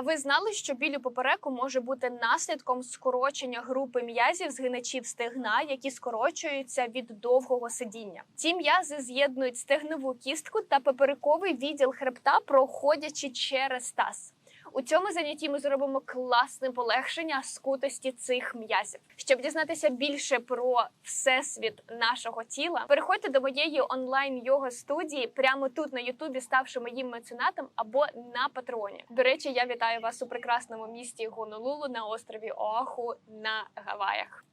А ви знали, що біль у попереку може бути наслідком скорочення групи м'язів згиначів стегна, які скорочуються від довгого сидіння? Ці м'язи з'єднують стегнову кістку та поперековий відділ хребта, проходячи через таз. У цьому занятті ми зробимо класне полегшення скутості цих м'язів. Щоб дізнатися більше про всесвіт нашого тіла, переходьте до моєї онлайн йога студії прямо тут на Ютубі, ставши моїм меценатом або на патреоні. До речі, я вітаю вас у прекрасному місті Гонолулу на острові Оаху на Гаваях.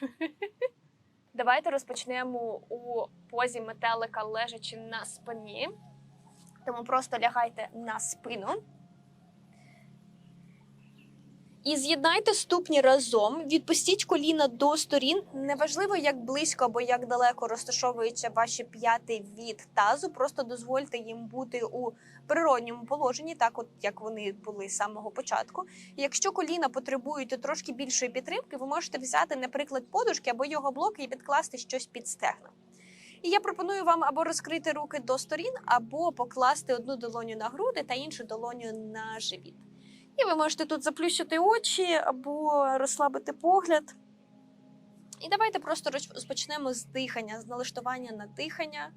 Давайте розпочнемо у позі метелика, лежачи на спині. Тому просто лягайте на спину. І з'єднайте ступні разом, відпустіть коліна до сторін. Неважливо, як близько або як далеко розташовуються ваші п'яти від тазу. Просто дозвольте їм бути у природньому положенні, так от як вони були з самого початку. Якщо коліна потребують трошки більшої підтримки, ви можете взяти, наприклад, подушки або його блоки і підкласти щось під стегна. І я пропоную вам або розкрити руки до сторін, або покласти одну долоню на груди та іншу долоню на живіт. І ви можете тут заплющити очі або розслабити погляд. І давайте просто розпочнемо з дихання, з налаштування на дихання.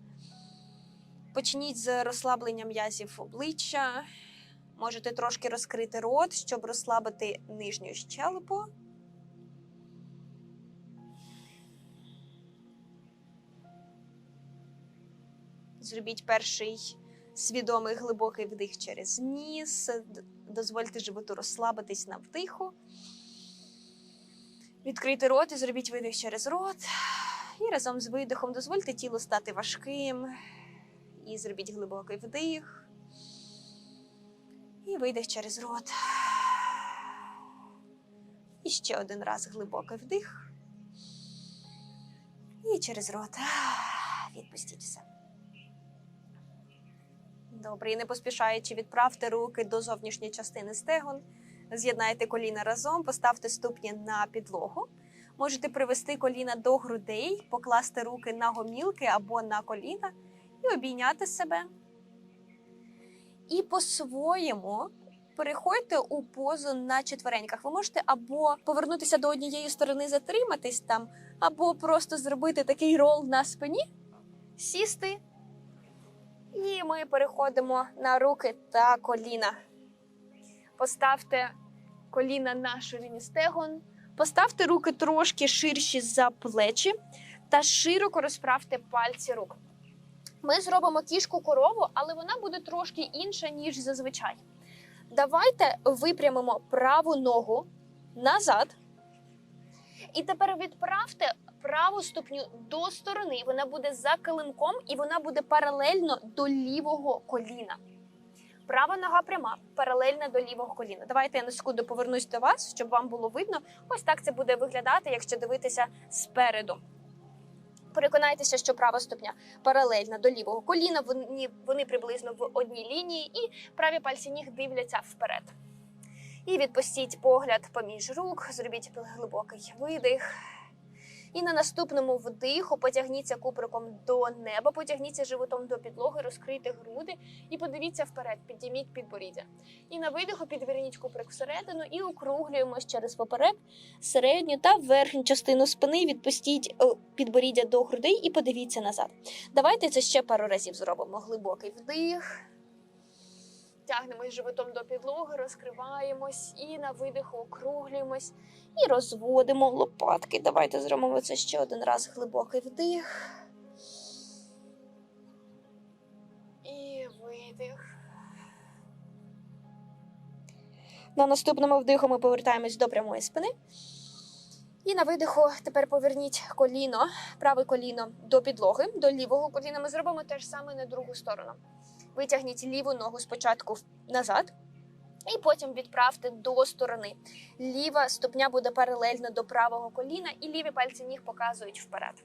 Почніть з розслаблення м'язів обличчя. Можете трошки розкрити рот, щоб розслабити нижню щелепу. Зробіть перший свідомий глибокий вдих через ніс. Дозвольте животу розслабитись на вдиху. Відкрийте рот і зробіть видих через рот. І разом з видихом дозвольте тілу стати важким. І зробіть глибокий вдих. І видих через рот. І ще один раз глибокий вдих. І через рот. Відпустіть все. Добре, і не поспішаючи, відправте руки до зовнішньої частини стегон, з'єднайте коліна разом, поставте ступні на підлогу. Можете привести коліна до грудей, покласти руки на гомілки або на коліна і обійняти себе. І по-своєму переходьте у позу на четвереньках. Ви можете або повернутися до однієї сторони, затриматись там, або просто зробити такий рол на спині, сісти і ми переходимо на руки та коліна. Поставте коліна на ширині стегон, поставте руки трошки ширші за плечі та широко розправте пальці рук. Ми зробимо кішку корову, але вона буде трошки інша, ніж зазвичай. Давайте випрямимо праву ногу назад. І тепер відправте праву ступню до сторони. Вона буде за килимком і вона буде паралельно до лівого коліна. Права нога пряма, паралельна до лівого коліна. Давайте я на секунду повернусь до вас, щоб вам було видно. Ось так це буде виглядати, якщо дивитися спереду. Переконайтеся, що права ступня паралельна до лівого коліна. Вони, вони приблизно в одній лінії, і праві пальці ніг дивляться вперед. І відпустіть погляд поміж рук, зробіть глибокий видих. І на наступному вдиху потягніться куприком до неба, потягніться животом до підлоги, розкрийте груди і подивіться вперед, підійміть підборіддя. І на видиху підверніть куприк всередину і округлюємось через поперек, середню та верхню частину спини. Відпустіть е, підборіддя до грудей і подивіться назад. Давайте це ще пару разів зробимо. Глибокий вдих. Тягнемось животом до підлоги, розкриваємось і на видиху округлюємось і розводимо лопатки. Давайте зробимо це ще один раз. Глибокий вдих. І видих. На наступному вдиху ми повертаємось до прямої спини. І на видиху тепер поверніть коліно, праве коліно до підлоги, до лівого коліна. Ми зробимо те ж саме на другу сторону. Витягніть ліву ногу спочатку назад, і потім відправте до сторони. Ліва ступня буде паралельно до правого коліна, і ліві пальці ніг показують вперед.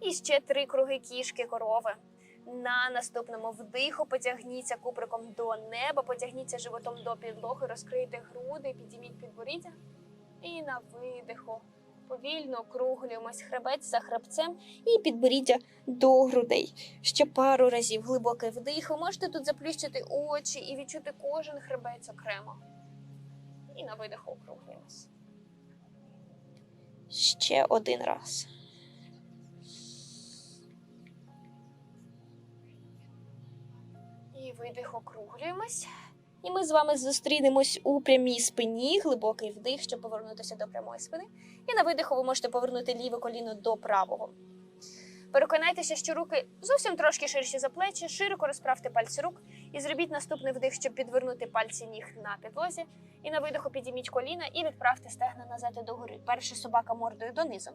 І ще три круги кішки корови. На наступному вдиху потягніться куприком до неба, потягніться животом до підлоги, розкрийте груди, підійміть підборіддя. І на видиху Повільно округлюємось хребець за хребцем і підборіддя до грудей. Ще пару разів глибокий вдих. Ви можете тут заплющити очі і відчути кожен хребець окремо. І на видиху округлюємось. Ще один раз. І видих округлюємось. І ми з вами зустрінемось у прямій спині, глибокий вдих, щоб повернутися до прямої спини. І на видиху ви можете повернути ліве коліно до правого. Переконайтеся, що руки зовсім трошки ширші за плечі, широко розправте пальці рук і зробіть наступний вдих, щоб підвернути пальці ніг на підлозі. І на видиху підійміть коліна і відправте стегна назад і догори. Перша собака мордою донизу.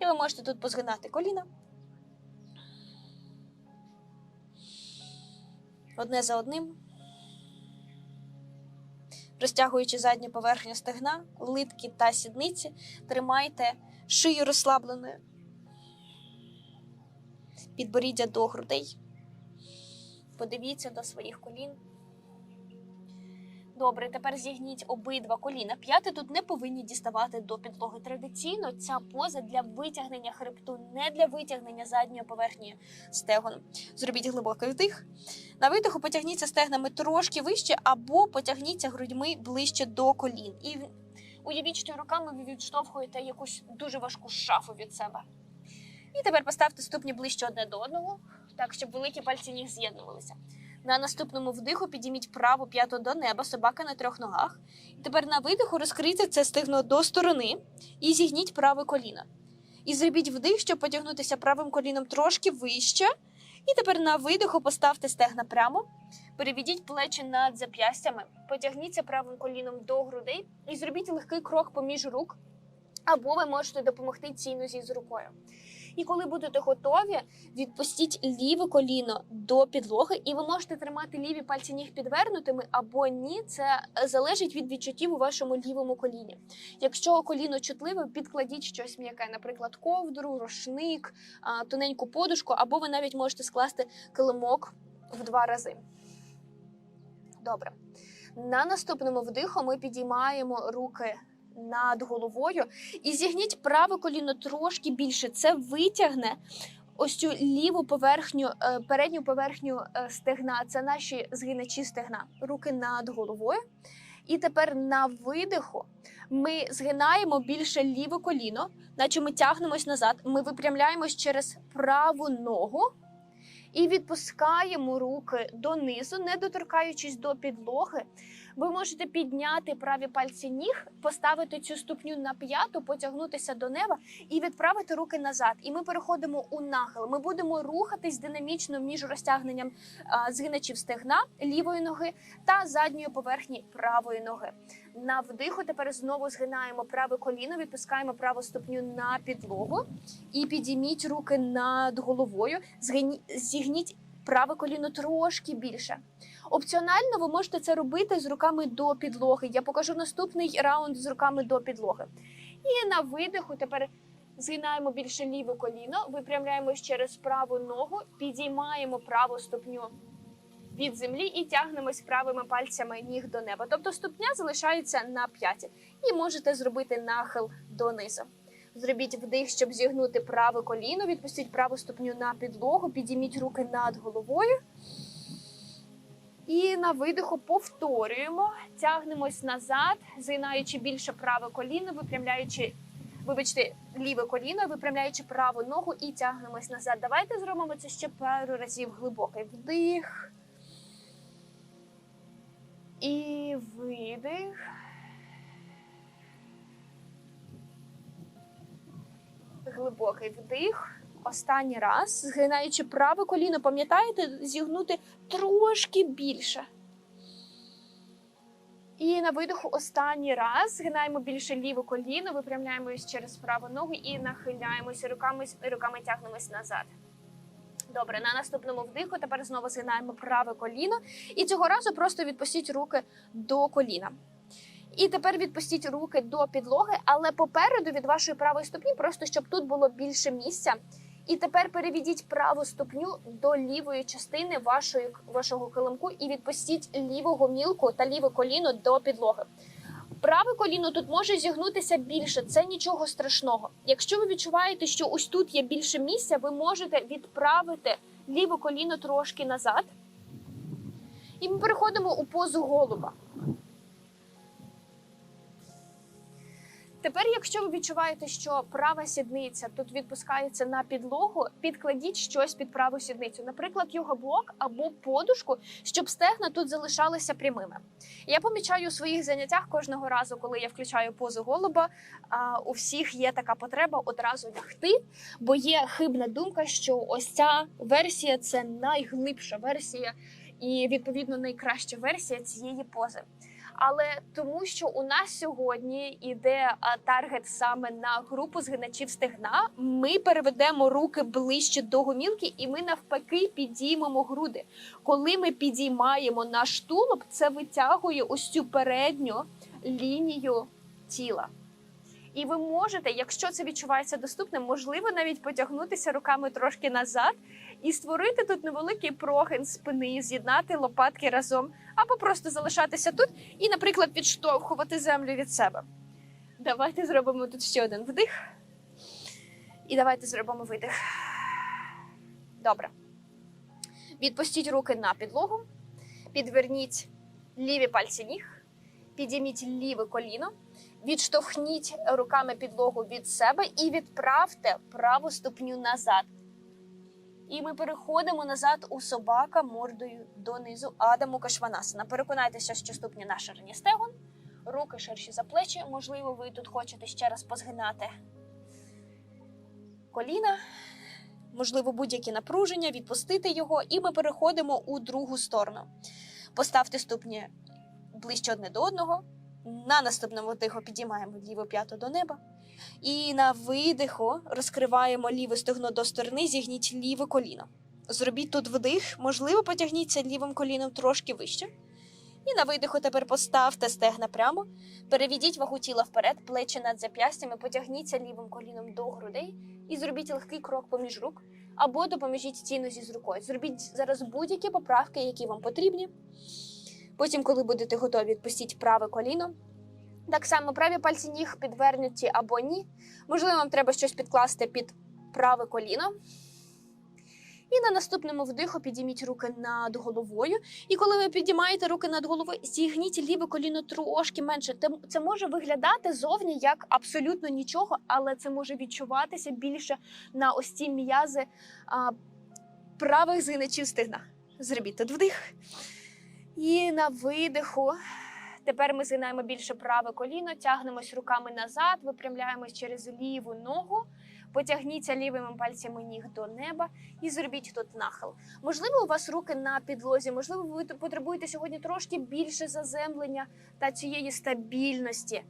І ви можете тут позгинати коліна. Одне за одним. Розтягуючи задню поверхню стегна, литки та сідниці, тримайте шию розслабленою. Підборіддя до грудей. Подивіться до своїх колін. Добре, тепер зігніть обидва коліна. П'яти тут не повинні діставати до підлоги. Традиційно ця поза для витягнення хребту, не для витягнення задньої поверхні стегон. Зробіть глибокий вдих. На видиху потягніться стегнами трошки вище, або потягніться грудьми ближче до колін. І уявіть, що руками ви відштовхуєте якусь дуже важку шафу від себе. І тепер поставте ступні ближче одне до одного, так щоб великі пальці ніг з'єднувалися. На наступному вдиху підійміть праву п'яту до неба, собака на трьох ногах. І тепер на видиху розкрийте це стегно до сторони і зігніть праве коліно. І зробіть вдих, щоб потягнутися правим коліном трошки вище. І тепер на видиху поставте стегна прямо, переведіть плечі над зап'ястями, потягніться правим коліном до грудей і зробіть легкий крок поміж рук, або ви можете допомогти цій нозі з рукою. І коли будете готові, відпустіть ліве коліно до підлоги, і ви можете тримати ліві пальці ніг підвернутими або ні. Це залежить від відчуттів у вашому лівому коліні. Якщо коліно чутливе, підкладіть щось м'яке, наприклад, ковдру, рушник, тоненьку подушку, або ви навіть можете скласти килимок в два рази. Добре. На наступному вдиху ми підіймаємо руки над головою і зігніть праве коліно трошки більше. Це витягне ось цю ліву поверхню, е, передню поверхню е, стегна. Це наші згиначі стегна. Руки над головою. І тепер на видиху ми згинаємо більше ліве коліно, наче ми тягнемось назад. Ми випрямляємось через праву ногу і відпускаємо руки донизу, не доторкаючись до підлоги. Ви можете підняти праві пальці ніг, поставити цю ступню на п'яту, потягнутися до неба і відправити руки назад. І ми переходимо у нахил. Ми будемо рухатись динамічно між розтягненням згиначів стегна лівої ноги та задньої поверхні правої ноги. На вдиху тепер знову згинаємо праве коліно, відпускаємо праву ступню на підлогу і підійміть руки над головою. Згині- Зігніть праве коліно трошки більше. Опціонально ви можете це робити з руками до підлоги. Я покажу наступний раунд з руками до підлоги. І на видиху тепер згинаємо більше ліве коліно, випрямляємось через праву ногу, підіймаємо праву ступню від землі і тягнемось правими пальцями ніг до неба. Тобто ступня залишається на п'яті. І можете зробити нахил донизу. Зробіть вдих, щоб зігнути праве коліно, відпустіть праву ступню на підлогу, підійміть руки над головою. І на видиху повторюємо, тягнемось назад, згинаючи більше праве коліно, випрямляючи, вибачте, ліве коліно, випрямляючи праву ногу і тягнемось назад. Давайте зробимо це ще пару разів глибокий вдих. І видих. Глибокий вдих. Останній раз, згинаючи праве коліно, пам'ятаєте, зігнути трошки більше. І на видиху останній раз згинаємо більше ліве коліно, випрямляємось через праву ногу і нахиляємося руками, руками тягнемось назад. Добре, на наступному вдиху тепер знову згинаємо праве коліно. І цього разу просто відпустіть руки до коліна. І тепер відпустіть руки до підлоги, але попереду від вашої правої ступні, просто щоб тут було більше місця. І тепер переведіть праву ступню до лівої частини вашої, вашого килимку і відпустіть ліву гомілку та ліве коліно до підлоги. Праве коліно тут може зігнутися більше, це нічого страшного. Якщо ви відчуваєте, що ось тут є більше місця, ви можете відправити ліве коліно трошки назад. І ми переходимо у позу голуба. Тепер, якщо ви відчуваєте, що права сідниця тут відпускається на підлогу, підкладіть щось під праву сідницю, наприклад, його-блок або подушку, щоб стегна тут залишалися прямими. Я помічаю у своїх заняттях кожного разу, коли я включаю позу голуба, у всіх є така потреба одразу лягти, бо є хибна думка, що ось ця версія це найглибша версія і відповідно найкраща версія цієї пози. Але тому, що у нас сьогодні іде таргет саме на групу згиначів стегна, ми переведемо руки ближче до гомілки, і ми навпаки підіймемо груди. Коли ми підіймаємо наш тулуб, це витягує ось цю передню лінію тіла. І ви можете, якщо це відчувається доступним, можливо, навіть потягнутися руками трошки назад і створити тут невеликий прогин спини, з'єднати лопатки разом, або просто залишатися тут і, наприклад, відштовхувати землю від себе. Давайте зробимо тут ще один вдих. І давайте зробимо видих. Добре. Відпустіть руки на підлогу, підверніть ліві пальці ніг, підійміть ліве коліно, відштовхніть руками підлогу від себе і відправте праву ступню назад. І ми переходимо назад у собака мордою донизу Адаму Кашванасана. Переконайтеся, що ступні на ширині стегон, руки ширші за плечі. Можливо, ви тут хочете ще раз позгинати коліна, можливо, будь-які напруження, відпустити його, і ми переходимо у другу сторону. Поставте ступні ближче одне до одного. На наступному вдиху підіймаємо ліву п'яту до неба. І на видиху розкриваємо ліве стегно до сторони, зігніть ліве коліно. Зробіть тут вдих, можливо, потягніться лівим коліном трошки вище. І на видиху тепер поставте стегна прямо, переведіть вагу тіла вперед, плечі над зап'ястями, потягніться лівим коліном до грудей і зробіть легкий крок поміж рук, або допоможіть цій нозі з рукою. Зробіть зараз будь-які поправки, які вам потрібні. Потім, коли будете готові, відпустіть праве коліно. Так само праві пальці ніг підвернуті або ні. Можливо, вам треба щось підкласти під праве коліно. І на наступному вдиху підійміть руки над головою. І коли ви підіймаєте руки над головою, зігніть ліве коліно трошки менше. Це може виглядати зовні як абсолютно нічого, але це може відчуватися більше на ось ці м'язи правих згиначів стигна. Зробіть тут вдих. І на видиху. Тепер ми згинаємо більше праве коліно, тягнемось руками назад, випрямляємось через ліву ногу, потягніться лівими пальцями ніг до неба і зробіть тут нахил. Можливо, у вас руки на підлозі, можливо, ви потребуєте сьогодні трошки більше заземлення та цієї стабільності,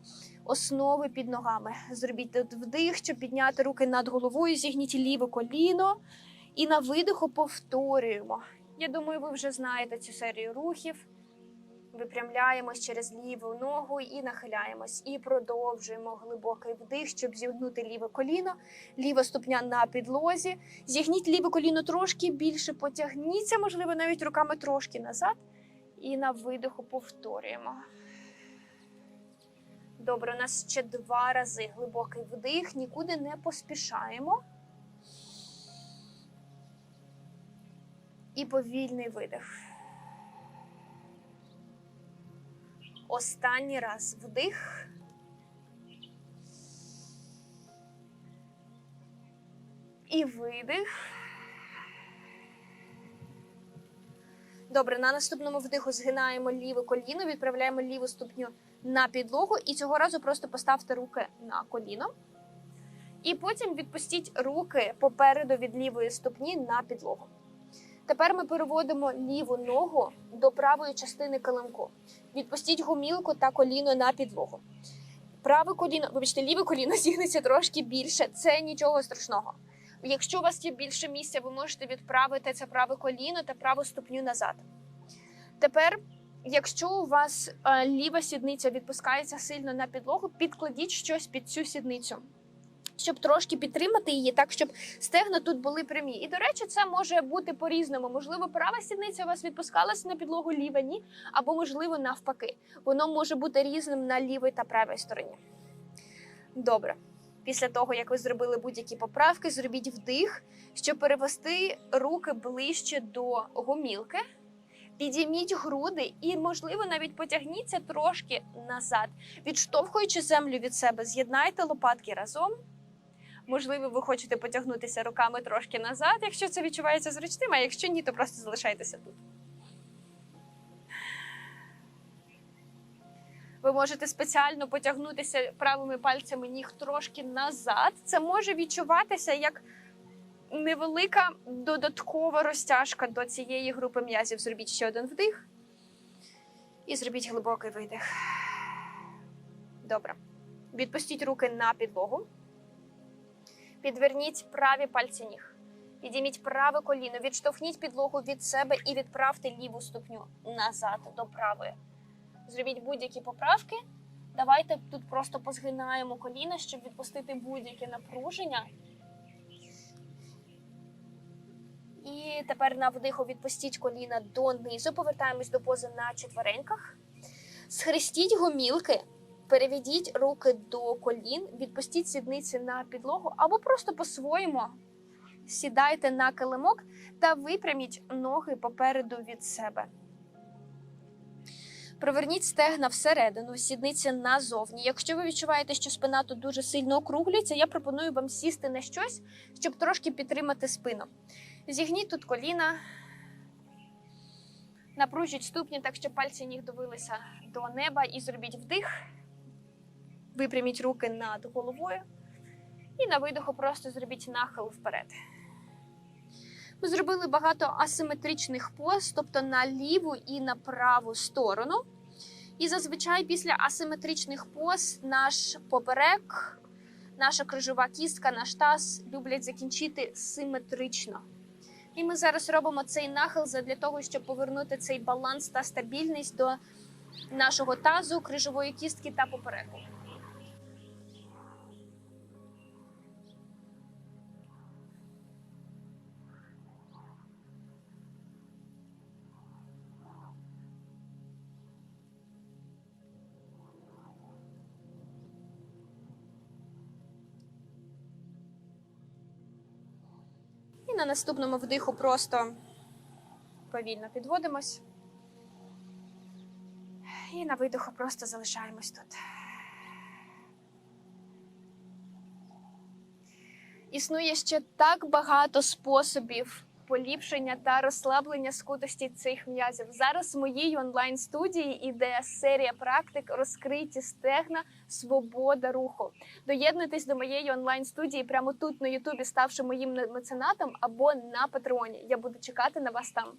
основи під ногами. Зробіть тут вдих, щоб підняти руки над головою, зігніть ліве коліно і на видиху повторюємо. Я думаю, ви вже знаєте цю серію рухів. Випрямляємось через ліву ногу і нахиляємось. І продовжуємо глибокий вдих, щоб зігнути ліве коліно, ліва ступня на підлозі. Зігніть ліве коліно трошки більше, потягніться, можливо, навіть руками трошки назад. І на видиху повторюємо. Добре, у нас ще два рази глибокий вдих, нікуди не поспішаємо. І повільний видих. Останній раз вдих. І видих. Добре, на наступному вдиху згинаємо ліве коліно, відправляємо ліву ступню на підлогу, і цього разу просто поставте руки на коліно. І потім відпустіть руки попереду від лівої ступні на підлогу. Тепер ми переводимо ліву ногу до правої частини килимку. Відпустіть гумілку та коліно на підлогу. Праве коліно, вибачте, ліве коліно зігнеться трошки більше. Це нічого страшного. Якщо у вас є більше місця, ви можете відправити це праве коліно та праву ступню назад. Тепер, якщо у вас е, ліва сідниця відпускається сильно на підлогу, підкладіть щось під цю сідницю. Щоб трошки підтримати її, так щоб стегна тут були прямі. І до речі, це може бути по-різному. Можливо, права сідниця у вас відпускалася на підлогу ліва ні, або можливо навпаки. Воно може бути різним на лівій та правій стороні. Добре. Після того, як ви зробили будь-які поправки, зробіть вдих, щоб перевести руки ближче до гомілки. Підійміть груди і, можливо, навіть потягніться трошки назад, відштовхуючи землю від себе, з'єднайте лопатки разом. Можливо, ви хочете потягнутися руками трошки назад, якщо це відчувається зручним, а якщо ні, то просто залишайтеся тут. Ви можете спеціально потягнутися правими пальцями ніг трошки назад. Це може відчуватися як невелика додаткова розтяжка до цієї групи м'язів. Зробіть ще один вдих і зробіть глибокий видих. Добре. Відпустіть руки на підлогу. Підверніть праві пальці ніг. Підійміть праве коліно, відштовхніть підлогу від себе і відправте ліву ступню назад до правої. Зробіть будь-які поправки. Давайте тут просто позгинаємо коліна, щоб відпустити будь-яке напруження. І тепер на вдиху відпустіть коліна донизу. Повертаємось до пози на четвереньках. Схрестіть гомілки, переведіть руки до колін, відпустіть сідниці на підлогу або просто по-своєму сідайте на килимок та випряміть ноги попереду від себе. Проверніть стегна всередину, сідниці назовні. Якщо ви відчуваєте, що спина тут дуже сильно округлюється, я пропоную вам сісти на щось, щоб трошки підтримати спину. Зігніть тут коліна, напружіть ступні, так щоб пальці ніг дивилися до неба і зробіть вдих. Випряміть руки над головою. І на видиху просто зробіть нахил вперед. Ми зробили багато асиметричних поз, тобто на ліву і на праву сторону. І зазвичай після асиметричних поз наш поперек, наша крижова кістка, наш таз люблять закінчити симетрично. І ми зараз робимо цей нахил для того, щоб повернути цей баланс та стабільність до нашого тазу, крижової кістки та попереку. Наступному вдиху просто повільно підводимось. І на видиху просто залишаємось тут. Існує ще так багато способів поліпшення та розслаблення скутості цих м'язів. Зараз в моїй онлайн-студії іде серія практик розкриті стегна, свобода руху. Доєднуйтесь до моєї онлайн-студії прямо тут на Ютубі, ставши моїм меценатом або на Патреоні. Я буду чекати на вас там.